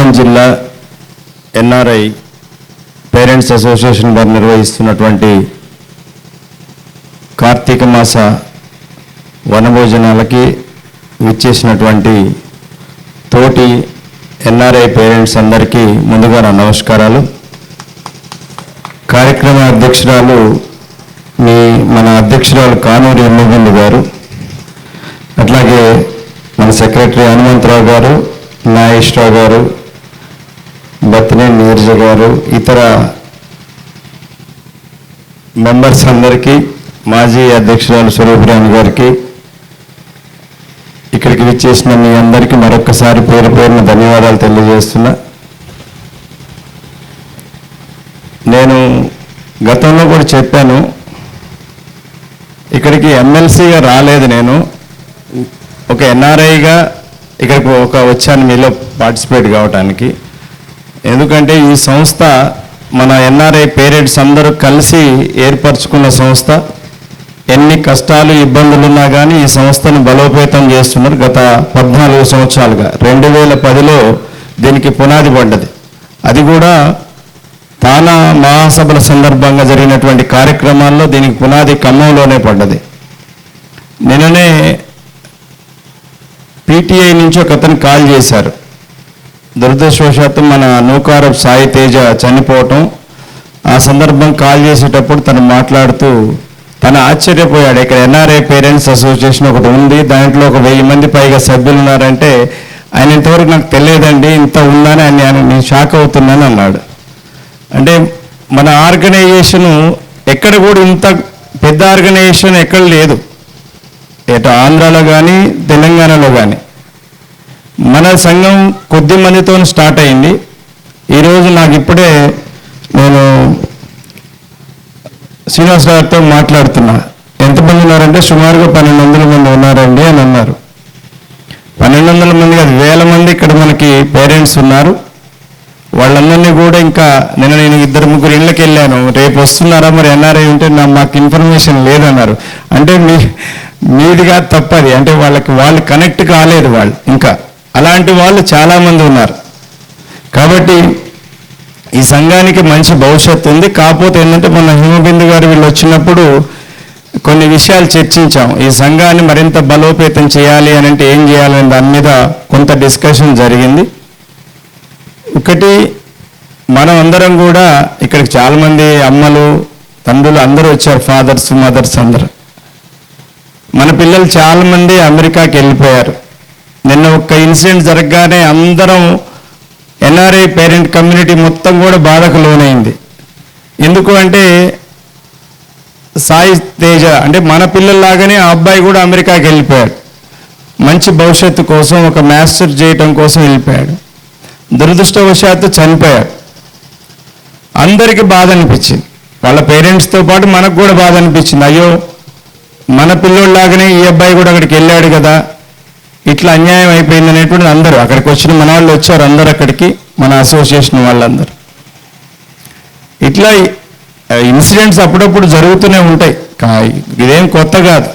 ఖమ్మం జిల్లా NRI parents association వారు నిర్వహిస్తున్నటువంటి కార్తీక మాస వనభోజనాలకి విచ్చేసినటువంటి తోటి ఎన్ఆర్ఐ పేరెంట్స్ అందరికీ ముందుగా నా నమస్కారాలు. కార్యక్రమ అధ్యక్షురాలు మీ మన అధ్యక్షురాలు కానూరి ఎమ్మెల్యేలు గారు అట్లాగే మన సెక్రటరీ హనుమంతరావు గారు నాగేశ్వరరావు గారు బత్తినే నీరజ గారు ఇతర మెంబర్స్ అందరికీ మాజీ అధ్యక్షురాలు స్వరూపరాణి గారికి ఇక్కడికి విచ్చేసిన మీ అందరికీ మరొకసారి పేరు పేరున ధన్యవాదాలు తెలియజేస్తున్నా. నేను గతంలో కూడా చెప్పాను ఇక్కడికి ఎమ్మెల్సీగా రాలేదు నేను ఒక ఎన్ఆర్ఐగా ఇక్కడికి ఒక వచ్చాను మీలో పార్టిసిపేట్ కావటానికి. ఎందుకంటే ఈ సంస్థ మన ఎన్ఆర్ఐ పేరెంట్స్ అందరూ కలిసి ఏర్పరచుకున్న సంస్థ. ఎన్ని కష్టాలు ఇబ్బందులు ఉన్నా కానీ ఈ సంస్థను బలోపేతం చేస్తున్నారు గత పద్నాలుగు సంవత్సరాలుగా. రెండు వేల పదిలో దీనికి పునాది పడ్డది. అది కూడా తానా మహాసభల సందర్భంగా జరిగినటువంటి కార్యక్రమాల్లో దీనికి పునాది ఖమ్మంలోనే పడ్డది. నిన్ననే పీటీఐ నుంచి ఒక అతను కాల్ చేశారు. దురదృష్టవశాత్తు మన నూకారపు సాయి తేజ చనిపోవటం ఆ సందర్భం కాల్ చేసేటప్పుడు తను మాట్లాడుతూ తను ఆశ్చర్యపోయాడు. ఇక్కడ ఎన్ఆర్ఐ పేరెంట్స్ అసోసియేషన్ ఒకటి ఉంది దాంట్లో ఒక వెయ్యి మంది పైగా సభ్యులు ఉన్నారంటే ఆయన ఇంతవరకు నాకు తెలియదండి ఇంత ఉందని ఆయన ఆయన నేను షాక్ అవుతున్నాను అన్నాడు. అంటే మన ఆర్గనైజేషను ఎక్కడ కూడా ఇంత పెద్ద ఆర్గనైజేషన్ ఎక్కడ లేదు. ఎటు ఆంధ్రాలో కానీ తెలంగాణలో కానీ మన సంఘం కొద్ది మందితో స్టార్ట్ అయింది. ఈరోజు నాకు ఇప్పుడే నేను శ్రీనివాస్ గారితో మాట్లాడుతున్నా. ఎంతమంది ఉన్నారంటే సుమారుగా పన్నెండు వందల మంది ఉన్నారండి అని అన్నారు. పన్నెండు వందల మంది కాదు వేల మంది ఇక్కడ మనకి పేరెంట్స్ ఉన్నారు. వాళ్ళందరినీ కూడా ఇంకా నిన్న నేను ఇద్దరు ముగ్గురు ఇళ్ళకి వెళ్ళాను. రేపు వస్తున్నారా మరి ఎన్ఆర్ఐ ఉంటే నా మాకు ఇన్ఫర్మేషన్ లేదన్నారు. అంటే మీ మీదిగా తప్పది. అంటే వాళ్ళకి వాళ్ళు కనెక్ట్ కాలేదు వాళ్ళు ఇంకా. అలాంటి వాళ్ళు చాలామంది ఉన్నారు. కాబట్టి ఈ సంఘానికి మంచి భవిష్యత్తు ఉంది. కాకపోతే ఏంటంటే మొన్న హిమబిందు గారు వీళ్ళు వచ్చినప్పుడు కొన్ని విషయాలు చర్చించాం. ఈ సంఘాన్ని మరింత బలోపేతం చేయాలి అని అంటే ఏం చేయాలనే దాని మీద కొంత డిస్కషన్ జరిగింది. ఒకటి మనం అందరం కూడా ఇక్కడికి చాలామంది అమ్మలు తండ్రులు అందరూ వచ్చారు ఫాదర్స్ మదర్స్ అందరు. మన పిల్లలు చాలామంది అమెరికాకి వెళ్ళిపోయారు. నిన్న ఒక్క ఇన్సిడెంట్ జరగగానే అందరం ఎన్ఆర్ఐ పేరెంట్ కమ్యూనిటీ మొత్తం కూడా బాధకు లోనైంది. ఎందుకు అంటే సాయి తేజ అంటే మన పిల్లల్లాగానే ఆ అబ్బాయి కూడా అమెరికాకి వెళ్ళిపోయాడు. మంచి భవిష్యత్తు కోసం ఒక మాస్టర్ చేయటం కోసం వెళ్ళిపోయాడు. దురదృష్టవశాత్తు చనిపోయాడు. అందరికీ బాధ అనిపించింది. వాళ్ళ పేరెంట్స్తో పాటు మనకు కూడా బాధ అనిపించింది. అయ్యో మన పిల్లోళ్ళలాగానే ఈ అబ్బాయి కూడా అక్కడికి వెళ్ళాడు కదా. ఇట్లా అన్యాయం అయిపోయింది అనేటువంటిది అందరూ. అక్కడికి వచ్చిన మన వాళ్ళు వచ్చారు అందరు అక్కడికి మన అసోసియేషన్ వాళ్ళందరూ. ఇట్లా ఇన్సిడెంట్స్ అప్పుడప్పుడు జరుగుతూనే ఉంటాయి. కా- ఇదేం కొత్త కాదు.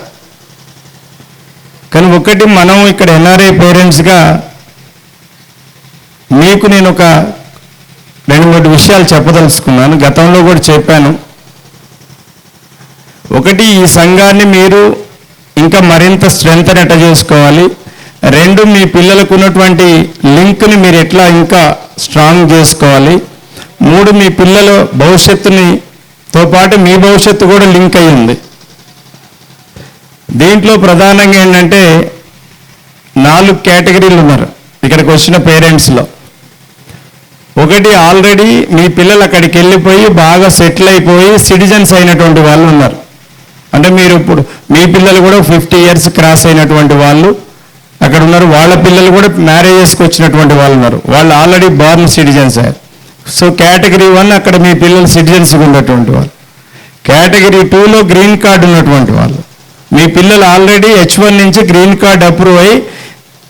కానీ ఒకటి మనం ఇక్కడ ఎన్ఆర్ఐ పేరెంట్స్గా మీకు నేను ఒక రెండు మూడు విషయాలు చెప్పదలుచుకున్నాను. గతంలో కూడా చెప్పాను. ఒకటి ఈ సంఘాన్ని మీరు ఇంకా మరింత స్ట్రెంగ్త్ ఎట్ట చేసుకోవాలి. రెండు మీ పిల్లలకు ఉన్నటువంటి లింక్ని మీరు ఎట్లా ఇంకా స్ట్రాంగ్ చేసుకోవాలి? మూడు మీ పిల్లల భవిష్యత్తుని తో పాటు మీ భవిష్యత్తు కూడా లింక్ అయి ఉంది. దీంట్లో ప్రధానంగా ఏంటంటే నాలుగు కేటగిరీలు ఉన్నారు ఇక్కడికి వచ్చిన పేరెంట్స్లో. ఒకటి ఆల్రెడీ మీ పిల్లలు అక్కడికి వెళ్ళిపోయి బాగా సెటిల్ అయిపోయి సిటిజన్స్ అయినటువంటి వాళ్ళు ఉన్నారు. అంటే మీరు ఇప్పుడు మీ పిల్లలు కూడా ఫిఫ్టీ ఇయర్స్ క్రాస్ అయినటువంటి వాళ్ళు. అక్కడ ఉన్నారు. వాళ్ళ పిల్లలు కూడా మ్యారేజెస్కి వచ్చినటువంటి వాళ్ళు ఉన్నారు. వాళ్ళు already born citizens so category one అక్కడ మీ పిల్లలు సిటిజన్స్గా ఉన్నటువంటి వాళ్ళు. కేటగిరీ టూలో గ్రీన్ కార్డు ఉన్నటువంటి వాళ్ళు. మీ పిల్లలు ఆల్రెడీ హెచ్ వన్ నుంచి గ్రీన్ కార్డ్ అప్రూవ్ అయ్యి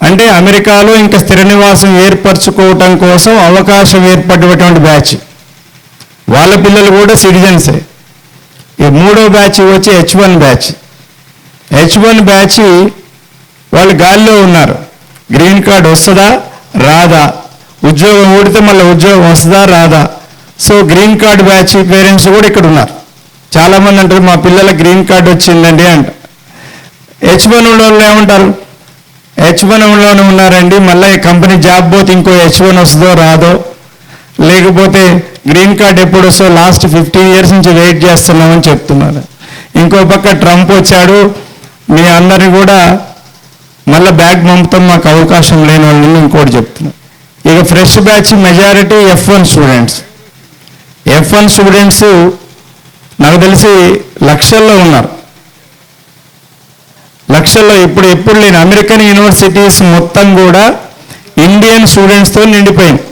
అంటే అమెరికాలో ఇంకా స్థిర నివాసం ఏర్పరచుకోవటం కోసం అవకాశం ఏర్పడినటువంటి బ్యాచ్ వాళ్ళ పిల్లలు కూడా సిటిజన్సే ఈ మూడో బ్యాచ్ వచ్చి H one batch H one batch వాళ్ళు గాలిలో ఉన్నారు. గ్రీన్ కార్డ్ వస్తుందా? రాదా. ఉద్యోగం ఓడితే మళ్ళీ ఉద్యోగం వస్తుందా? రాదా. So green card batch parents కూడా ఇక్కడ ఉన్నారు. చాలామంది అంటారు మా పిల్లల గ్రీన్ కార్డ్ వచ్చిందండి అంట. హెచ్ వన్ వాళ్ళు ఏమంటారు? హెచ్ వన్లోనే ఉన్నారండి. మళ్ళీ ఈ కంపెనీ జాబ్ పోతే ఇంకో హెచ్ వన్ వస్తుందో రాదో? లేకపోతే గ్రీన్ కార్డ్ ఎప్పుడు వస్తో లాస్ట్ ఫిఫ్టీన్ ఇయర్స్ నుంచి వెయిట్ చేస్తున్నామని చెప్తున్నారు. ఇంకో పక్క ట్రంప్ వచ్చాడు. మీ అందరిని కూడా మళ్ళీ బ్యాగ్ పంపుతాం మాకు అవకాశం లేని వాళ్ళని ఇంకోటి చెప్తున్నా. ఇక fresh batch majority F one students F one students నాకు తెలిసి లక్షల్లో ఉన్నారు. లక్షల్లో ఇప్పుడు ఎప్పుడు లేని అమెరికన్ యూనివర్సిటీస్ మొత్తం కూడా ఇండియన్ స్టూడెంట్స్తో నిండిపోయింది.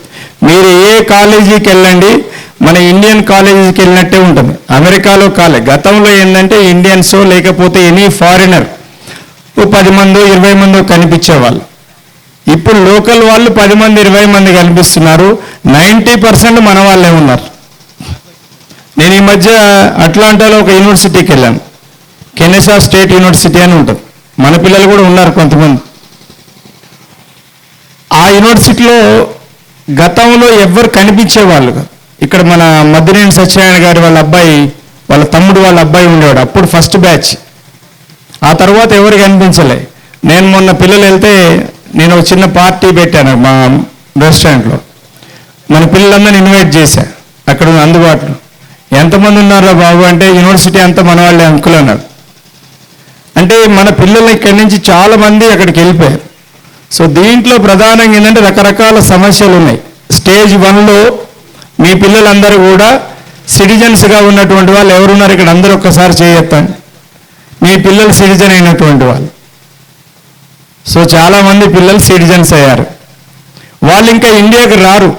మీరు ఏ కాలేజీకి వెళ్ళండి మన ఇండియన్ కాలేజీకి వెళ్ళినట్టే ఉంటుంది. అమెరికాలో కాలేజ్ గతంలో ఏంటంటే ఇండియన్స్ లేకపోతే ఎనీ ఫారినర్ ఓ పది మందో ఇరవై మంది కనిపించేవాళ్ళు. ఇప్పుడు లోకల్ వాళ్ళు పది మంది ఇరవై మంది కనిపిస్తున్నారు. నైంటీ పర్సెంట్ మన వాళ్ళే ఉన్నారు. నేను ఈ మధ్య అట్లాంటాలో ఒక యూనివర్సిటీకి వెళ్ళాను. కెనెసా స్టేట్ యూనివర్సిటీ అని ఉంటుంది. మన పిల్లలు కూడా ఉన్నారు కొంతమంది. ఆ యూనివర్సిటీలో గతంలో ఎవ్వరు కనిపించేవాళ్ళు వాళ్ళు ఇక్కడ మన మద్దినేని సత్యనారాయణ గారి వాళ్ళ అబ్బాయి వాళ్ళ తమ్ముడు వాళ్ళ అబ్బాయి ఉండేవాడు. అప్పుడు ఫస్ట్ బ్యాచ్. ఆ తర్వాత ఎవరు కనిపించలే. నేను మొన్న పిల్లలు వెళ్తే నేను ఒక చిన్న పార్టీ పెట్టాను మా రెస్టారెంట్లో మన పిల్లలందరిని ఇన్వైట్ చేశా. అక్కడ ఉన్న అందుబాటులో. ఎంతమంది ఉన్నారో బాబు? అంటే యూనివర్సిటీ అంతా మన వాళ్ళే అంకులు అన్నారు. అంటే మన పిల్లలు ఇక్కడి నుంచి చాలా మంది అక్కడికి వెళ్ళిపోయారు. సో దీంట్లో ప్రధానంగా ఏంటంటే రకరకాల సమస్యలు ఉన్నాయి. స్టేజ్ వన్లో మీ పిల్లలందరూ కూడా సిటిజన్స్గా ఉన్నటువంటి వాళ్ళు ఎవరున్నారు? ఇక్కడ అందరూ ఒక్కసారి చేయొత్తండి మీ పిల్లలు సిటిజన్ అయినటువంటి వాళ్ళు. సో చాలామంది పిల్లలు సిటిజన్స్ అయ్యారు. వాళ్ళు ఇంకా ఇండియాకి రారు.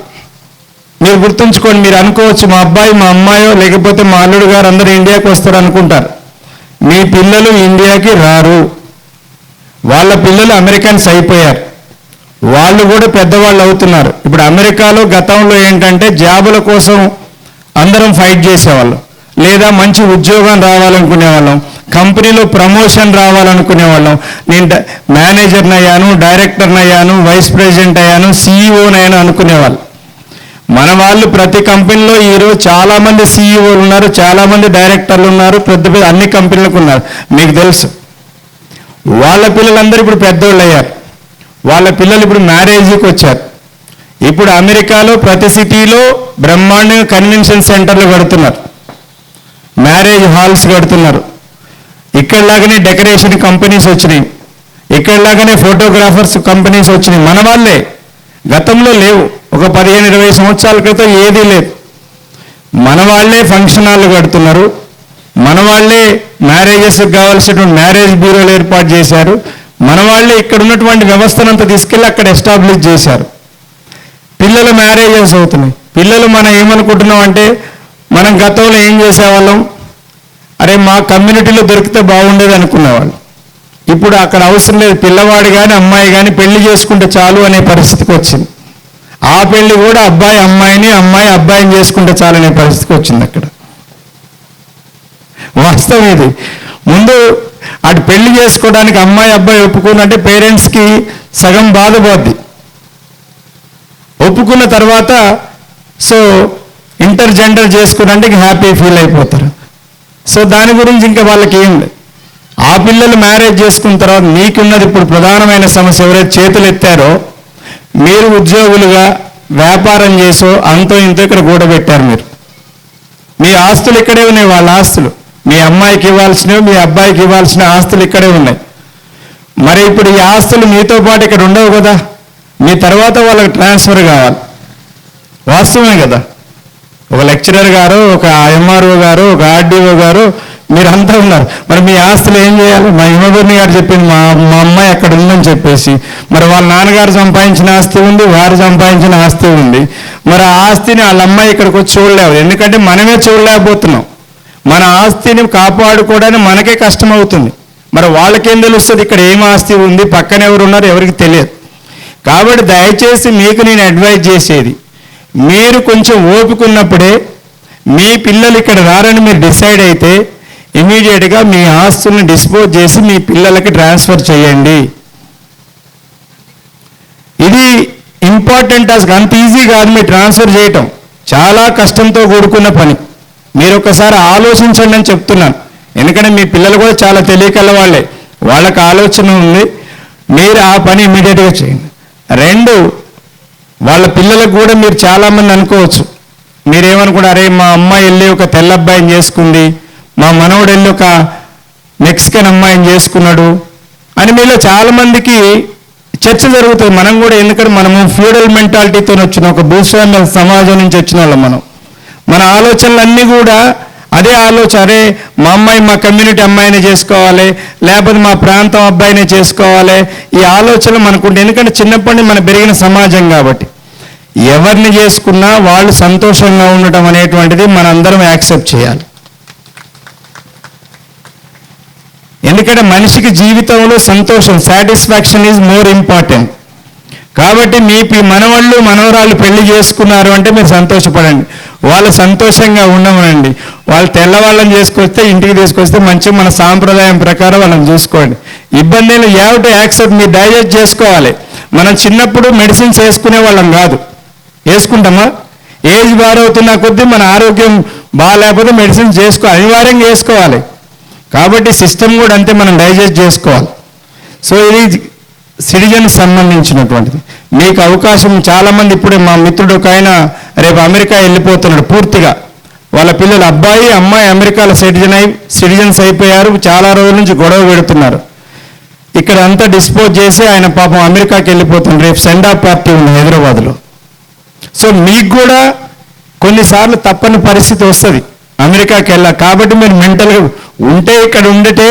మీరు గుర్తుంచుకోండి మీరు అనుకోవచ్చు మా అబ్బాయి మా అమ్మాయో లేకపోతే మా అల్లుడు గారు అందరూ ఇండియాకి వస్తారు అనుకుంటారు. మీ పిల్లలు ఇండియాకి రారు. వాళ్ళ పిల్లలు అమెరికన్స్ అయిపోయారు. వాళ్ళు కూడా పెద్దవాళ్ళు అవుతున్నారు. ఇప్పుడు అమెరికాలో గతంలో ఏంటంటే జాబుల కోసం అందరం ఫైట్ చేసేవాళ్ళం. లేదా మంచి ఉద్యోగం రావాలనుకునే వాళ్ళం కంపెనీలో ప్రమోషన్ రావాలనుకునే వాళ్ళం నేను మేనేజర్ని అయ్యాను డైరెక్టర్ని అయ్యాను వైస్ ప్రెసిడెంట్ అయ్యాను సీఈఓని అయ్యాను అనుకునేవాళ్ళు. మన వాళ్ళు ప్రతి కంపెనీలో ఈరోజు చాలామంది సీఈఓలు ఉన్నారు చాలామంది డైరెక్టర్లు ఉన్నారు పెద్ద పెద్ద అన్ని కంపెనీలకు ఉన్నారు. మీకు తెలుసు. వాళ్ళ పిల్లలందరూ ఇప్పుడు పెద్దోళ్ళు అయ్యారు వాళ్ళ పిల్లలు ఇప్పుడు మ్యారేజ్కి వచ్చారు. ఇప్పుడు అమెరికాలో ప్రతి సిటీలో బ్రహ్మాండంగా కన్వెన్షన్ సెంటర్లు కడుతున్నారు. మ్యారేజ్ హాల్స్ కడుతున్నారు. ఇక్కడలాగానే డెకరేషన్ కంపెనీస్ వచ్చినాయి. ఇక్కడలాగానే ఫోటోగ్రాఫర్స్ కంపెనీస్ వచ్చినాయి. మన వాళ్ళే. గతంలో లేవు. ఒక పదిహేను ఇరవై సంవత్సరాల క్రితం ఏదీ లేదు. మన వాళ్ళే ఫంక్షన్ హాల్ కడుతున్నారు. మన వాళ్ళే మ్యారేజెస్కి కావాల్సినటువంటి మ్యారేజ్ బ్యూరోలు ఏర్పాటు చేశారు. మన వాళ్ళే ఇక్కడ ఉన్నటువంటి వ్యవస్థనంతా తీసుకెళ్ళి అక్కడ ఎస్టాబ్లిష్ చేశారు. పిల్లల మ్యారేజెస్ అవుతున్నాయి. పిల్లలు మనం ఏమనుకుంటున్నాం అంటే మనం గతంలో ఏం చేసేవాళ్ళం? అరే మా కమ్యూనిటీలో దొరికితే బాగుండేది అనుకునేవాళ్ళు. ఇప్పుడు అక్కడ అవసరం లేదు. పిల్లవాడు కానీ అమ్మాయి కానీ పెళ్ళి చేసుకుంటే చాలు అనే పరిస్థితికి వచ్చింది. ఆ పెళ్ళి కూడా అబ్బాయి అమ్మాయిని అమ్మాయి అబ్బాయిని చేసుకుంటే చాలు అనే పరిస్థితికి వచ్చింది అక్కడ. వాస్తవం ఇది. ముందు అటు పెళ్ళి చేసుకోవడానికి అమ్మాయి అబ్బాయి ఒప్పుకున్నంటే పేరెంట్స్కి సగం బాధపోద్ది ఒప్పుకున్న తర్వాత సో ఇంటర్ జెండర్ చేసుకున్నంటే ఇంక హ్యాపీ ఫీల్ అయిపోతారు. సో దాని గురించి ఇంకా వాళ్ళకి ఏం లేదు. ఆ పిల్లలు మ్యారేజ్ చేసుకున్న తర్వాత మీకున్నది ఇప్పుడు ప్రధానమైన సమస్య ఎవరైతే చేతులు ఎత్తారో మీరు ఉద్యోగులుగా వ్యాపారం చేసో అంతో ఇంతో ఇక్కడ కూడబెట్టారు మీరు. మీ ఆస్తులు ఇక్కడే ఉన్నాయి వాళ్ళ ఆస్తులు. మీ అమ్మాయికి ఇవ్వాల్సినవి మీ అబ్బాయికి ఇవ్వాల్సిన ఆస్తులు ఇక్కడే ఉన్నాయి. మరి ఇప్పుడు ఈ ఆస్తులు మీతో పాటు ఇక్కడ ఉండవు కదా? మీ తర్వాత వాళ్ళకి ట్రాన్స్ఫర్ కావాలి. వాస్తవమే కదా? ఒక లెక్చరర్ గారు ఒక ఎంఆర్ఓ గారు ఒక ఆర్డీఓ గారు మీరంతా ఉన్నారు. మరి మీ ఆస్తులు ఏం చేయాలి? మా హిమబర్ణి గారు చెప్పింది మా మా అమ్మాయి అక్కడ ఉందని చెప్పేసి. మరి వాళ్ళ నాన్నగారు సంపాదించిన ఆస్తి ఉంది వారు సంపాదించిన ఆస్తి ఉంది. మరి ఆ ఆస్తిని వాళ్ళ అమ్మాయి ఇక్కడికి వచ్చి చూడలేవు ఎందుకంటే మనమే చూడలేకపోతున్నాం. మన ఆస్తిని కాపాడుకోవడానికి మనకే కష్టం అవుతుంది. మరి వాళ్ళకేం తెలుస్తుంది? ఇక్కడ ఏం ఆస్తి ఉంది? పక్కన ఎవరు ఉన్నారు ఎవరికి తెలియదు. కాబట్టి దయచేసి మీకు నేను అడ్వైజ్ చేసేది మీరు కొంచెం ఓపుకున్నప్పుడే మీ పిల్లలు ఇక్కడ రారని మీరు డిసైడ్ అయితే ఇమీడియట్గా మీ ఆస్తుల్ని డిస్పోజ్ చేసి మీ పిల్లలకి ట్రాన్స్ఫర్ చేయండి. ఇది ఇంపార్టెంట్ టాస్క్ అంత ఈజీ కాదు మీరు ట్రాన్స్ఫర్ చేయటం. చాలా కష్టంతో కూడుకున్న పని. మీరు ఒకసారి ఆలోచించండి అని చెప్తున్నాను. ఎందుకంటే మీ పిల్లలు కూడా చాలా తెలియకల వాళ్ళే. వాళ్ళకి ఆలోచన ఉంది. మీరు ఆ పని ఇమీడియట్గా చేయండి. రెండు వాళ్ళ పిల్లలకు కూడా మీరు చాలామంది అనుకోవచ్చు. మీరేమనుకుంటారు అరే మా అమ్మాయి వెళ్ళి ఒక తెల్ల అబ్బాయిని చేసుకుంది మా మనవడు వెళ్ళి ఒక మెక్సికన్ అమ్మాయిని చేసుకున్నాడు అని మీలో చాలామందికి చర్చ జరుగుతుంది. మనం కూడా ఎందుకంటే మనము ఫ్యూడల్ మెంటాలిటీతో వచ్చిన ఒక భూస్వామ్య సమాజం నుంచి వచ్చిన వాళ్ళం మనం. మన ఆలోచనలన్నీ కూడా అదే ఆలోచన అరే మా అమ్మాయి మా కమ్యూనిటీ అమ్మాయినే చేసుకోవాలి లేకపోతే మా ప్రాంతం అబ్బాయినే చేసుకోవాలి. ఈ ఆలోచన మనకుంటే ఎందుకంటే చిన్నప్పటి నుంచి మనం పెరిగిన సమాజం కాబట్టి. ఎవరిని చేసుకున్నా వాళ్ళు సంతోషంగా ఉండటం అనేటువంటిది మనందరం యాక్సెప్ట్ చేయాలి. ఎందుకంటే మనిషికి జీవితంలో సంతోషం సాటిస్ఫాక్షన్ ఈజ్ మోర్ ఇంపార్టెంట్ కాబట్టి మీ మనవాళ్ళు మనవరాళ్ళు పెళ్ళి చేసుకున్నారు అంటే మీరు సంతోషపడండి. వాళ్ళు సంతోషంగా ఉండమనండి. వాళ్ళు తెల్లవాళ్ళని చేసుకొస్తే ఇంటికి తీసుకొస్తే మంచిగా మన సాంప్రదాయం ప్రకారం వాళ్ళని చూసుకోండి. ఇబ్బందులు ఏమిటి? యాక్సెప్ట్ మీరు డైజెస్ట్ చేసుకోవాలి. మనం చిన్నప్పుడు మెడిసిన్స్ వేసుకునే వాళ్ళం కాదు. వేసుకుంటామా? ఏజ్ బారవుతున్న కొద్దీ మన ఆరోగ్యం బాగాలేకపోతే మెడిసిన్స్ చేసుకో అనివార్యంగా వేసుకోవాలి. కాబట్టి సిస్టమ్ కూడా అంతే మనం డైజెస్ట్ చేసుకోవాలి. సో ఇది సిటిజన్ సంబంధించినటువంటిది. మీకు అవకాశం చాలామంది ఇప్పుడే మా మిత్రుడు ఒక ఆయన రేపు అమెరికా వెళ్ళిపోతున్నాడు పూర్తిగా. వాళ్ళ పిల్లలు అబ్బాయి అమ్మాయి అమెరికాలో సిటిజన్ అయి సిటిజన్స్ అయిపోయారు. చాలా రోజుల నుంచి గొడవ పెడుతున్నారు. ఇక్కడ అంతా డిస్పోజ్ చేసి ఆయన పాపం అమెరికాకి వెళ్ళిపోతున్నాడు రేపు సెండా పార్టీ ఉంది హైదరాబాద్లో. సో మీకు కూడా కొన్నిసార్లు తప్పని పరిస్థితి వస్తుంది. అమెరికాకి వెళ్ళా కాబట్టి మీరు మెంటల్గా ఉంటే ఇక్కడ ఉండటే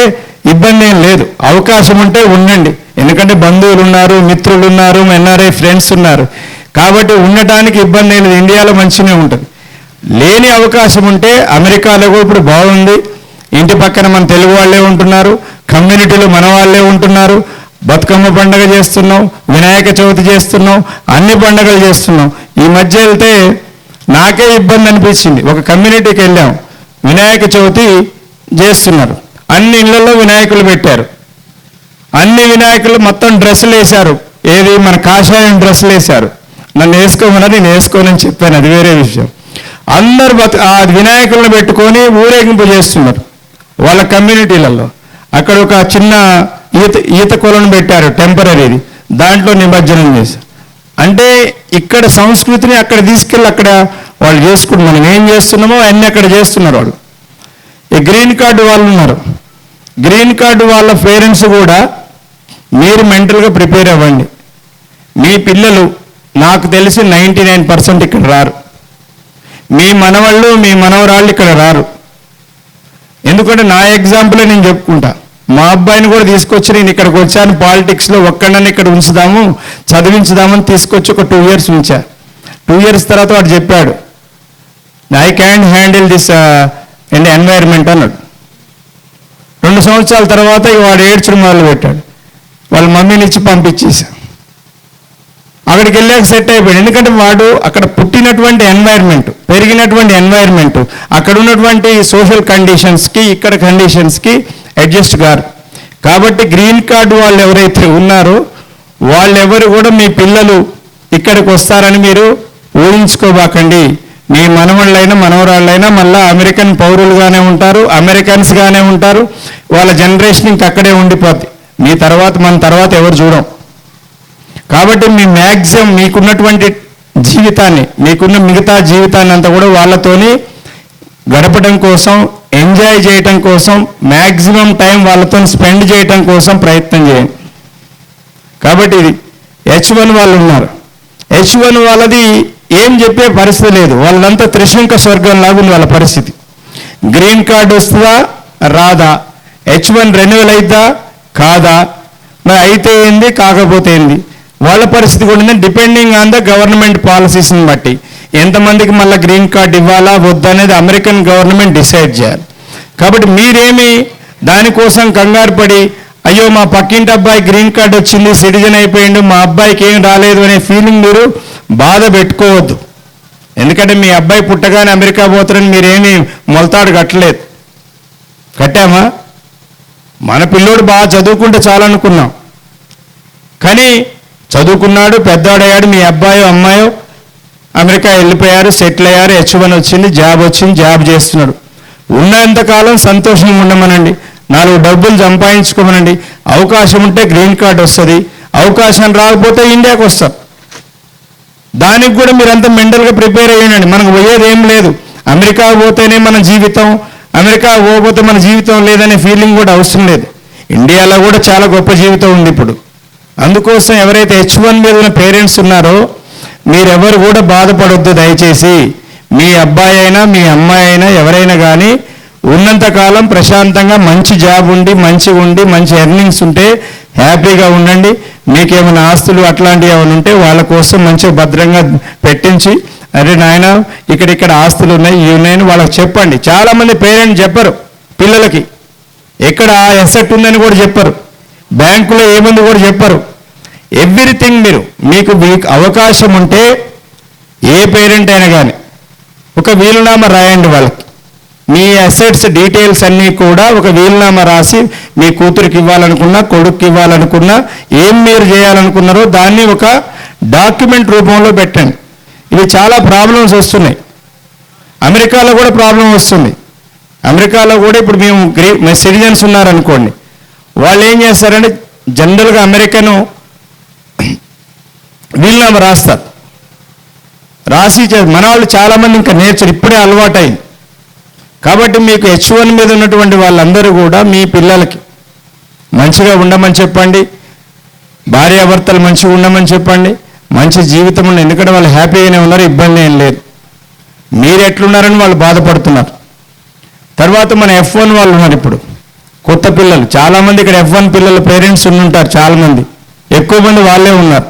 ఇబ్బంది ఏం లేదు. అవకాశం ఉంటే ఉండండి. ఎందుకంటే బంధువులు ఉన్నారు మిత్రులు ఉన్నారు ఎన్ఆర్ఐ ఫ్రెండ్స్ ఉన్నారు. కాబట్టి ఉండటానికి ఇబ్బంది లేదు. ఇండియాలో మంచిగానే ఉంటుంది. లేని అవకాశం ఉంటే అమెరికాలో కూడా ఇప్పుడు బాగుంది. ఇంటి పక్కన మన తెలుగు వాళ్ళే ఉంటున్నారు. కమ్యూనిటీలో మన వాళ్ళే ఉంటున్నారు. బతుకమ్మ పండగ చేస్తున్నాం. వినాయక చవితి చేస్తున్నాం. అన్ని పండగలు చేస్తున్నాం. ఈ మధ్య వెళ్తే నాకే ఇబ్బంది అనిపించింది. ఒక కమ్యూనిటీకి వెళ్ళాం. వినాయక చవితి చేస్తున్నారు. అన్ని ఇళ్ళలో వినాయకులు పెట్టారు. అన్ని వినాయకులు మొత్తం డ్రెస్సులు వేశారు. ఏది మన కాషాయం డ్రెస్సులు వేశారు. నన్ను వేసుకోమన్నా నేను వేసుకోనని చెప్పాను. అది వేరే విషయం. అందరు బతు ఆ వినాయకులను పెట్టుకొని ఊరేగింపు చేస్తున్నారు. వాళ్ళ కమ్యూనిటీలలో. అక్కడ ఒక చిన్న ఈత ఈత కొలను పెట్టారు టెంపరీది. దాంట్లో నిమజ్జనం చేశారు. అంటే ఇక్కడ సంస్కృతిని అక్కడ తీసుకెళ్ళి అక్కడ వాళ్ళు చేసుకుంటున్నారు. మనం ఏం చేస్తున్నామో అన్నీ అక్కడ చేస్తున్నారు వాళ్ళు. ఈ గ్రీన్ కార్డు వాళ్ళు ఉన్నారు. గ్రీన్ కార్డు వాళ్ళ పేరెంట్స్ కూడా మీరు మెంటల్గా ప్రిపేర్ అవ్వండి. మీ పిల్లలు నాకు తెలిసి నైంటీ నైన్ పర్సెంట్ ఇక్కడ రారు. మీ మనవాళ్ళు మీ మనవరాళ్ళు ఇక్కడ రారు. ఎందుకంటే నా ఎగ్జాంపులే నేను చెప్పుకుంటా. మా అబ్బాయిని కూడా తీసుకొచ్చి నేను ఇక్కడికి వచ్చాను. పాలిటిక్స్లో ఒక్కడని ఇక్కడ ఉంచుదాము చదివించుదామని తీసుకొచ్చి ఒక టూ ఇయర్స్ ఉంచా. టూ ఇయర్స్ తర్వాత వాడు చెప్పాడు I can handle this and environment అన్నాడు. రెండు సంవత్సరాల తర్వాత వాడు ఏడ్చడం మొదలు పెట్టాడు వాళ్ళ మమ్మీని ఇచ్చి పంపించేసా అక్కడికి వెళ్ళాక సెట్ అయిపోయాడు ఎందుకంటే వాడు అక్కడ పుట్టినటువంటి ఎన్వైర్న్మెంట్ పెరిగినటువంటి ఎన్వైర్న్మెంట్ అక్కడ ఉన్నటువంటి సోషల్ కండిషన్స్కి ఇక్కడ కండిషన్స్కి అడ్జస్ట్ గారు. కాబట్టి గ్రీన్ కార్డు వాళ్ళు ఎవరైతే ఉన్నారో వాళ్ళెవరు కూడా మీ పిల్లలు ఇక్కడికి వస్తారని మీరు ఊహించుకోబాకండి. మీ మనవళ్ళైనా మనవరాళ్ళైనా మళ్ళీ అమెరికన్ పౌరులుగానే ఉంటారు అమెరికన్స్గానే ఉంటారు. వాళ్ళ జనరేషన్ ఇంక అక్కడే ఉండిపోద్ది. మీ తర్వాత మన తర్వాత ఎవరు చూడం. కాబట్టి మీ మ్యాక్సిమం మీకున్నటువంటి జీవితాన్ని మీకున్న మిగతా జీవితాన్ని అంతా కూడా వాళ్ళతోని గడపడం కోసం ఎంజాయ్ చేయటం కోసం మ్యాక్సిమం టైం వాళ్ళతో స్పెండ్ చేయటం కోసం ప్రయత్నం చేయండి. కాబట్టి ఇది హెచ్ వన్ వాళ్ళు ఉన్నారు. హెచ్ వన్ వాళ్ళది ఏం చెప్పే పరిస్థితి లేదు. వాళ్ళంతా త్రిశంక స్వర్గం లాగుంది వాళ్ళ పరిస్థితి. గ్రీన్ కార్డు వస్తుందా? రాదా. హెచ్ వన్ రెన్యువల్ అవుతుందా కాదా? మరి అయితే ఏంది? కాకపోతే ఏంది? వాళ్ళ పరిస్థితి కూడా ఉంది డిపెండింగ్ ఆన్ ద గవర్నమెంట్ పాలసీస్ని బట్టి. ఎంతమందికి మళ్ళీ గ్రీన్ కార్డ్ ఇవ్వాలా వద్దా అనేది అమెరికన్ గవర్నమెంట్ డిసైడ్ చేయాలి. కాబట్టి మీరేమి దానికోసం కంగారు పడి అయ్యో మా పక్కింటి అబ్బాయి గ్రీన్ కార్డ్ వచ్చింది సిటిజన్ అయిపోయిండు మా అబ్బాయికి ఏం రాలేదు అనే ఫీలింగ్ మీరు బాధ పెట్టుకోవద్దు. ఎందుకంటే మీ అబ్బాయి పుట్టగానే అమెరికా పోతారని మీరేమి మొలతాడు కట్టలేదు. కట్టామా? మన పిల్లోడు బాగా చదువుకుంటే చాలనుకున్నాం. కానీ చదువుకున్నాడు పెద్దవాడయ్యాడు మీ అబ్బాయో అమ్మాయో అమెరికా వెళ్ళిపోయారు సెటిల్ అయ్యారు హెచ్ వన్ వచ్చింది జాబ్ వచ్చింది జాబ్ చేస్తున్నాడు. ఉన్నంతకాలం సంతోషంగా ఉండమనండి. నాలుగు డబ్బులు సంపాదించుకోమనండి. అవకాశం ఉంటే గ్రీన్ కార్డ్ వస్తుంది. అవకాశం రాకపోతే ఇండియాకి వస్తారు దానికి కూడా మీరంతా మెంటల్గా ప్రిపేర్ అయ్యండి. మనకు పోయేది ఏం లేదు. అమెరికా పోతేనే మన జీవితం. అమెరికా పోతే మన జీవితం లేదనే ఫీలింగ్ కూడా అవసరం లేదు. ఇండియాలో కూడా చాలా గొప్ప జీవితం ఉంది ఇప్పుడు. అందుకోసం ఎవరైతే హెచ్ వన్ మీద ఉన్న పేరెంట్స్ ఉన్నారో మీరెవరు కూడా బాధపడొద్దు దయచేసి. మీ అబ్బాయి అయినా మీ అమ్మాయి అయినా ఎవరైనా కానీ ఉన్నంతకాలం ప్రశాంతంగా మంచి జాబ్ ఉండి మంచి ఉండి మంచి ఎర్నింగ్స్ ఉంటే హ్యాపీగా ఉండండి. మీకేమైనా ఆస్తులు అట్లాంటివి ఏమైనా ఉంటే వాళ్ళ కోసం మంచిగా భద్రంగా పెట్టించి అరే నాయన ఇక్కడ ఇక్కడ ఆస్తులు ఉన్నాయి ఇవి ఉన్నాయని వాళ్ళకి చెప్పండి. చాలామంది పేరెంట్స్ చెప్పరు పిల్లలకి. ఎక్కడ ఎసెట్ ఉందని కూడా చెప్పరు. బ్యాంకులో ఏముంది కూడా చెప్పరు. ఎవ్రీథింగ్ మీరు మీకు మీకు అవకాశం ఉంటే ఏ పేరెంట్ అయినా కానీ ఒక వీలునామా రాయండి వాళ్ళకి. మీ అసెట్స్ డీటెయిల్స్ అన్నీ కూడా ఒక వీలునామా రాసి మీ కూతురికి ఇవ్వాలనుకున్నా కొడుక్కి ఇవ్వాలనుకున్నా ఏం మీరు చేయాలనుకున్నారో దాన్ని ఒక డాక్యుమెంట్ రూపంలో పెట్టండి. ఇవి చాలా ప్రాబ్లమ్స్ వస్తున్నాయి. అమెరికాలో కూడా ప్రాబ్లం వస్తుంది. అమెరికాలో కూడా ఇప్పుడు మేము గ్రీ సిటిజన్స్ ఉన్నారనుకోండి వాళ్ళు ఏం చేస్తారంటే జనరల్గా అమెరికను వీలునామా రాస్తారు. రాసి మన వాళ్ళు చాలామంది ఇంకా నేర్చరు ఇప్పుడే అలవాటైంది. కాబట్టి మీకు హెచ్ వన్ మీద ఉన్నటువంటి వాళ్ళందరూ కూడా మీ పిల్లలకి మంచిగా ఉండమని చెప్పండి. భార్యాభర్తలు మంచిగా ఉండమని చెప్పండి. మంచి జీవితం ఉన్న ఎందుకంటే వాళ్ళు హ్యాపీగానే ఉన్నారు ఇబ్బంది ఏం లేదు. మీరు ఎట్లున్నారని వాళ్ళు బాధపడుతున్నారు. తర్వాత మన ఎఫ్ వన్ వాళ్ళు ఉన్నారు ఇప్పుడు. కొత్త పిల్లలు. చాలామంది ఇక్కడ ఎఫ్ వన్ పిల్లల పేరెంట్స్ ఉండుంటారు చాలామంది. ఎక్కువ మంది వాళ్ళే ఉన్నారు.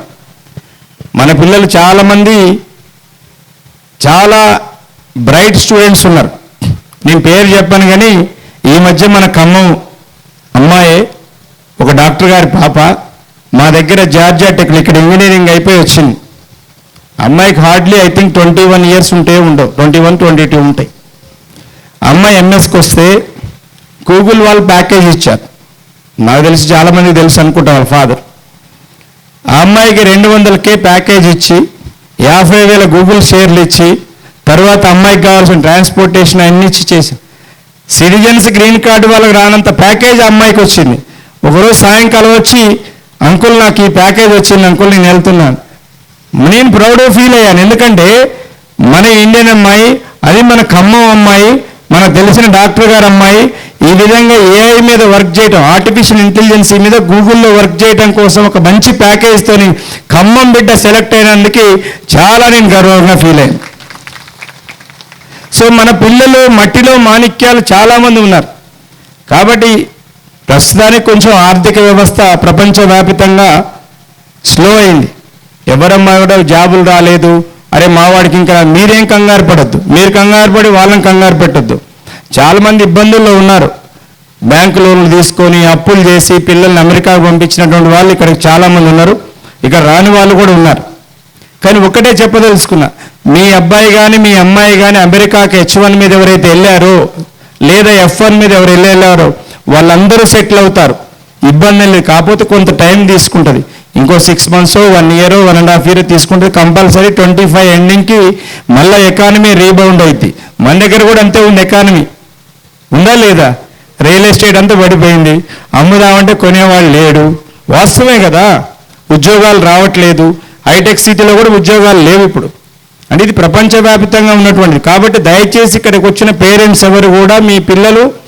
మన పిల్లలు చాలామంది చాలా బ్రైట్ స్టూడెంట్స్ ఉన్నారు. నేను పేరు చెప్పాను కానీ ఈ మధ్య మన ఖమ్మం అమ్మాయి ఒక డాక్టర్ గారి పాప మా దగ్గర జార్జియా టెక్నిక్ ఇక్కడ ఇంజనీరింగ్ అయిపోయి వచ్చింది. అమ్మాయికి hardly I think twenty one years ఉంటే ఉండవు. ట్వంటీ వన్ ట్వంటీ టూ ఉంటాయి అమ్మాయి ఎంఎస్కి వస్తే గూగుల్ వాళ్ళు ప్యాకేజ్ ఇచ్చారు. నాకు తెలిసి చాలామందికి తెలుసు అనుకుంటా వాళ్ళ ఫాదర్ ఆ అమ్మాయికి రెండు వందలకే ప్యాకేజ్ ఇచ్చి యాభై వేల గూగుల్ షేర్లు ఇచ్చి తర్వాత అమ్మాయికి కావాల్సిన ట్రాన్స్పోర్టేషన్ అన్ని ఇచ్చి చేసి సిటిజన్స్ గ్రీన్ కార్డు వాళ్ళకి రానంత ప్యాకేజ్ అమ్మాయికి వచ్చింది. ఒకరోజు సాయంకాలం వచ్చి అంకుల్ నాకు ఈ ప్యాకేజ్ వచ్చింది అంకుల్ నేను వెళ్తున్నాను. నేను ప్రౌడ్ ఫీల్ అయ్యాను. ఎందుకంటే మన ఇండియన్ అమ్మాయి అది మన ఖమ్మం అమ్మాయి మనకు తెలిసిన డాక్టర్ గారు అమ్మాయి ఈ విధంగా ఏఐ మీద వర్క్ చేయటం ఆర్టిఫిషియల్ ఇంటెలిజెన్సీ మీద గూగుల్లో వర్క్ చేయటం కోసం ఒక మంచి ప్యాకేజ్తోని ఖమ్మం బిడ్డ సెలెక్ట్ అయినందుకు చాలా నేను గర్వంగా ఫీల్ అయ్యాను. సో మన పిల్లలు మట్టిలో మాణిక్యాలు చాలామంది ఉన్నారు. కాబట్టి ప్రస్తుతానికి కొంచెం ఆర్థిక వ్యవస్థ ప్రపంచవ్యాపితంగా స్లో అయింది. ఎవరమ్మా కూడా జాబులు రాలేదు. అరే మావాడికి ఇంకా మీరేం కంగారు పడద్దు. మీరు కంగారు పడి వాళ్ళని కంగారు పెట్టొద్దు. చాలామంది ఇబ్బందుల్లో ఉన్నారు. బ్యాంకు లోన్లు తీసుకొని అప్పులు చేసి పిల్లల్ని అమెరికాకు పంపించినటువంటి వాళ్ళు ఇక్కడ చాలామంది ఉన్నారు. ఇక్కడ రాని వాళ్ళు కూడా ఉన్నారు. కానీ ఒక్కటే చెప్పదలుచుకున్నా మీ అబ్బాయి కానీ మీ అమ్మాయి కానీ అమెరికాకి హెచ్ వన్ మీద ఎవరైతే వెళ్ళారో లేదా ఎఫ్ వన్ మీద ఎవరు వెళ్ళారో వాళ్ళందరూ సెటిల్ అవుతారు. ఇబ్బంది లేదు. కాకపోతే కొంత టైం తీసుకుంటుంది. ఇంకో six months one year one and half year తీసుకుంటే కంపల్సరీ ట్వంటీ ఫైవ్ ఎండింగ్కి మళ్ళీ ఎకానమీ రీబౌండ్ అవుద్ది మన దగ్గర కూడా అంతే ఉంది ఎకానమీ ఉందా లేదా? రియల్ ఎస్టేట్ అంతా పడిపోయింది. అమ్ముదామంటే కొనేవాళ్ళు లేడు. వాస్తవమే కదా. ఉద్యోగాలు రావట్లేదు. హైటెక్ సిటీలో కూడా ఉద్యోగాలు లేవు ఇప్పుడు. అంటే ఇది ప్రపంచవ్యాప్తంగా ఉన్నటువంటిది. కాబట్టి దయచేసి ఇక్కడికి వచ్చిన పేరెంట్స్ ఎవరు కూడా మీ పిల్లలు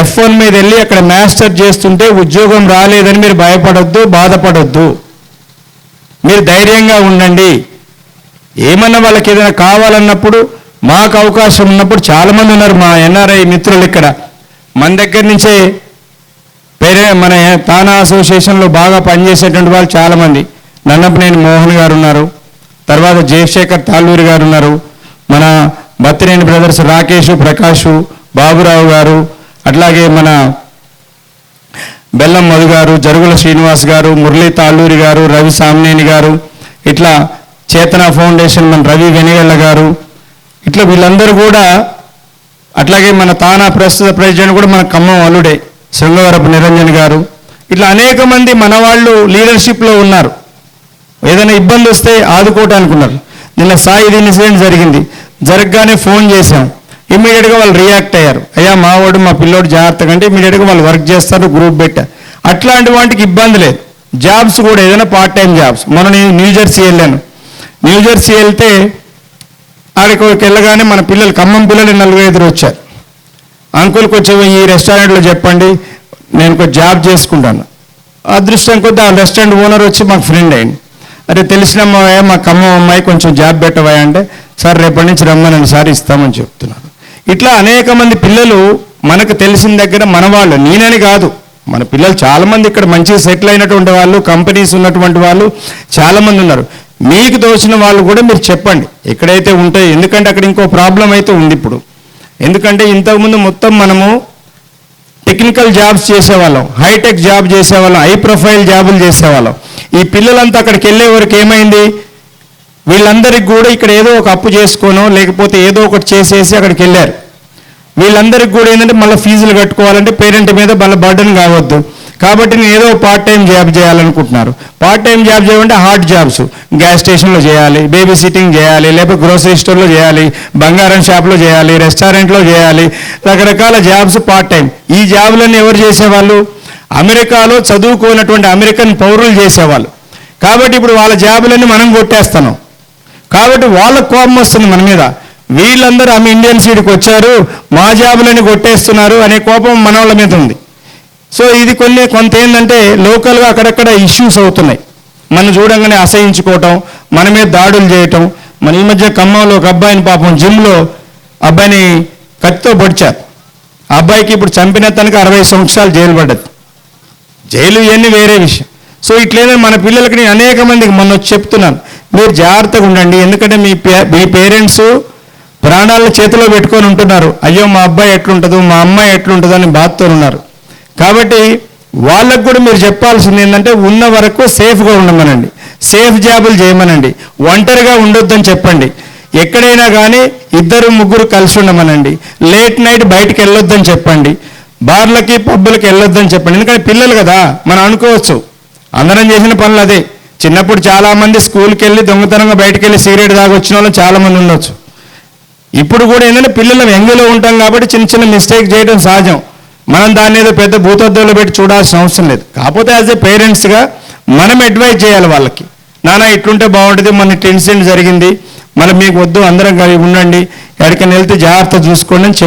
ఎఫ్ వన్ మీద వెళ్ళి అక్కడ మాస్టర్ చేస్తుంటే ఉద్యోగం రాలేదని మీరు భయపడొద్దు బాధపడొద్దు. మీరు ధైర్యంగా ఉండండి. ఏమన్నా వాళ్ళకి ఏదైనా కావాలన్నప్పుడు మాకు అవకాశం ఉన్నప్పుడు చాలామంది ఉన్నారు మా ఎన్ఆర్ఐ మిత్రులు ఇక్కడ. మన దగ్గర నుంచే పేరే మన తానా అసోసియేషన్లో బాగా పనిచేసేటువంటి వాళ్ళు చాలామంది. నన్నపనేని మోహన్ గారు ఉన్నారు. తర్వాత జయశేఖర్ తాళ్ళూరి గారు ఉన్నారు. మన బత్తినేని బ్రదర్స్ రాకేష్ ప్రకాష్ బాబురావు గారు అట్లాగే మన బెల్లం మధు గారు జరుగుల శ్రీనివాస్ గారు మురళీ తాళ్ళూరి గారు రవి సామ్నేని గారు ఇట్లా చేతన ఫౌండేషన్ మన రవి వెనిగళ్ళ గారు ఇట్లా వీళ్ళందరూ కూడా అట్లాగే మన తానా ప్రస్తుత ప్రెసిడెంట్ కూడా మన ఖమ్మం అల్లుడే శృంగవరపు నిరంజన్ గారు ఇట్లా అనేక మంది మన వాళ్ళు లీడర్షిప్లో ఉన్నారు. ఏదైనా ఇబ్బంది వస్తే ఆదుకోవటానికి ఉన్నారు. నిన్న సాయి ఇది ఇన్సిడెంట్ జరిగింది. జరగగానే ఫోన్ చేశాం. ఇమీడియట్గా వాళ్ళు రియాక్ట్ అయ్యారు. అయ్యా మావాడు మా పిల్లోడు జాగ్రత్తగా అంటే ఇమీడియట్గా వాళ్ళు వర్క్ చేస్తారు గ్రూప్ పెట్టారు అట్లాంటి వాటికి ఇబ్బంది లేదు. జాబ్స్ కూడా ఏదైనా పార్ట్ టైం జాబ్స్ మొన్న నేను న్యూజెర్సీ వెళ్ళాను. న్యూజెర్సీ వెళ్తే ఆడికి వెళ్ళగానే మన పిల్లలు ఖమ్మం పిల్లలు నలుగురు ఐదురు వచ్చారు. అంకుల్ కొంచెం ఈ రెస్టారెంట్లో చెప్పండి నేను కొంచెం జాబ్ చేసుకుంటాను. అదృష్టం కొద్దీ ఆ రెస్టారెంట్ ఓనర్ వచ్చి మాకు ఫ్రెండ్ అయింది అరే తెలిసిన అమ్మాయి? మా ఖమ్మం అమ్మాయి కొంచెం జాబ్ పెట్టవా అంటే సార్ రేపటి నుంచి రమ్మని సార్ ఇస్తామని చెప్తున్నాను. ఇట్లా అనేక మంది పిల్లలు మనకు తెలిసిన దగ్గర మన వాళ్ళు నేనని కాదు. మన పిల్లలు చాలామంది ఇక్కడ మంచిగా సెటిల్ అయినటువంటి వాళ్ళు కంపెనీస్ ఉన్నటువంటి వాళ్ళు చాలామంది ఉన్నారు. మీకు తోచిన వాళ్ళు కూడా మీరు చెప్పండి. ఎక్కడైతే ఉంటాయి ఎందుకంటే అక్కడ ఇంకో ప్రాబ్లం అయితే ఉంది ఇప్పుడు. ఎందుకంటే ఇంతకుముందు మొత్తం మనము టెక్నికల్ జాబ్స్ చేసేవాళ్ళం హైటెక్ జాబ్ చేసేవాళ్ళం హై ప్రొఫైల్ జాబులు చేసేవాళ్ళం. ఈ పిల్లలంతా అక్కడికి వెళ్ళే వరకు ఏమైంది? వీళ్ళందరికీ కూడా ఇక్కడ ఏదో ఒక అప్పు చేసుకోనో లేకపోతే ఏదో ఒకటి చేసేసి అక్కడికి వెళ్ళారు. వీళ్ళందరికీ కూడా ఏంటంటే మళ్ళీ ఫీజులు కట్టుకోవాలంటే పేరెంట్ మీద మళ్ళీ బర్డన్ కావద్దు. కాబట్టి నేను ఏదో పార్ట్ టైం జాబ్ చేయాలనుకుంటున్నారు. పార్ట్ టైం జాబ్ చేయాలంటే హార్డ్ జాబ్స్ గ్యాస్ స్టేషన్లో చేయాలి బేబీ సిట్టింగ్ చేయాలి లేకపోతే గ్రోసరీ స్టోర్లో చేయాలి బంగారం షాప్లో చేయాలి రెస్టారెంట్లో చేయాలి. రకరకాల జాబ్స్ పార్ట్ టైం ఈ జాబులన్నీ ఎవరు చేసేవాళ్ళు? అమెరికాలో చదువుకోనటువంటి అమెరికన్ పౌరులు చేసేవాళ్ళు. కాబట్టి ఇప్పుడు వాళ్ళ జాబులన్నీ మనం కొట్టేస్తున్నాం. కాబట్టి వాళ్ళకు కోపం వస్తుంది మన మీద. వీళ్ళందరూ ఆమె ఇండియన్ సీడ్కి వచ్చారు మా జాబులని కొట్టేస్తున్నారు అనే కోపం మన వాళ్ళ మీద ఉంది. సో ఇది కొన్ని కొంత ఏంటంటే లోకల్గా అక్కడక్కడ ఇష్యూస్ అవుతున్నాయి. మనం చూడంగానే అసహించుకోవటం మన మీద దాడులు చేయటం మన ఈ మధ్య ఖమ్మంలో ఒక అబ్బాయిని పాపం జిమ్లో అబ్బాయిని కత్తితో పొడిచారు. అబ్బాయికి ఇప్పుడు చంపిన తనకి అరవై సంవత్సరాలు జైలు పడ్డది. జైలు ఇవన్నీ వేరే విషయం. సో ఇట్లనే మన పిల్లలకి నేను అనేక మందికి మొన్న వచ్చి చెప్తున్నాను. మీరు జాగ్రత్తగా ఉండండి. ఎందుకంటే మీ పే- మీ పేరెంట్స్ ప్రాణాలను చేతిలో పెట్టుకొని ఉంటున్నారు. అయ్యో మా అబ్బాయి ఎట్లుంటుందో మా అమ్మాయి ఎట్లుంటుందో అని బాధతో ఉన్నారు. కాబట్టి వాళ్ళకు కూడా మీరు చెప్పాల్సింది ఏంటంటే ఉన్న వరకు సేఫ్గా ఉండమనండి. సేఫ్ జాబులు చేయమనండి. ఒంటరిగా ఉండొద్దని చెప్పండి. ఎక్కడైనా కానీ ఇద్దరు ముగ్గురు కలిసి ఉండమనండి. లేట్ నైట్ బయటకు వెళ్ళొద్దని చెప్పండి. బార్లకి పబ్బులకి వెళ్ళొద్దని చెప్పండి. ఎందుకంటే పిల్లలు కదా మనం అనుకోవచ్చు. అందరం చేసిన పనులు అదే. చిన్నప్పుడు చాలామంది స్కూల్కి వెళ్ళి దొంగతనంగా బయటకు వెళ్ళి సిగరెట్ దాకా వచ్చిన వాళ్ళు చాలా మంది ఉండొచ్చు. ఇప్పుడు కూడా ఏంటంటే పిల్లలు ఎంగిలో ఉంటాం కాబట్టి చిన్న చిన్న మిస్టేక్ చేయడం సహజం. మనం దాన్ని ఏదో పెద్ద భూతద్దంలో పెట్టి చూడాల్సిన అవసరం లేదు. కాకపోతే యాజ్ ఏ పేరెంట్స్గా మనం అడ్వైజ్ చేయాలి వాళ్ళకి. నానా ఇట్లుంటే బాగుంటుంది మన ఇన్సిడెంట్ జరిగింది. మళ్ళీ మీకు వద్దు అందరం కలిగి ఉండండి. ఎక్కడికైనా వెళ్తే జాగ్రత్త చూసుకోండి అని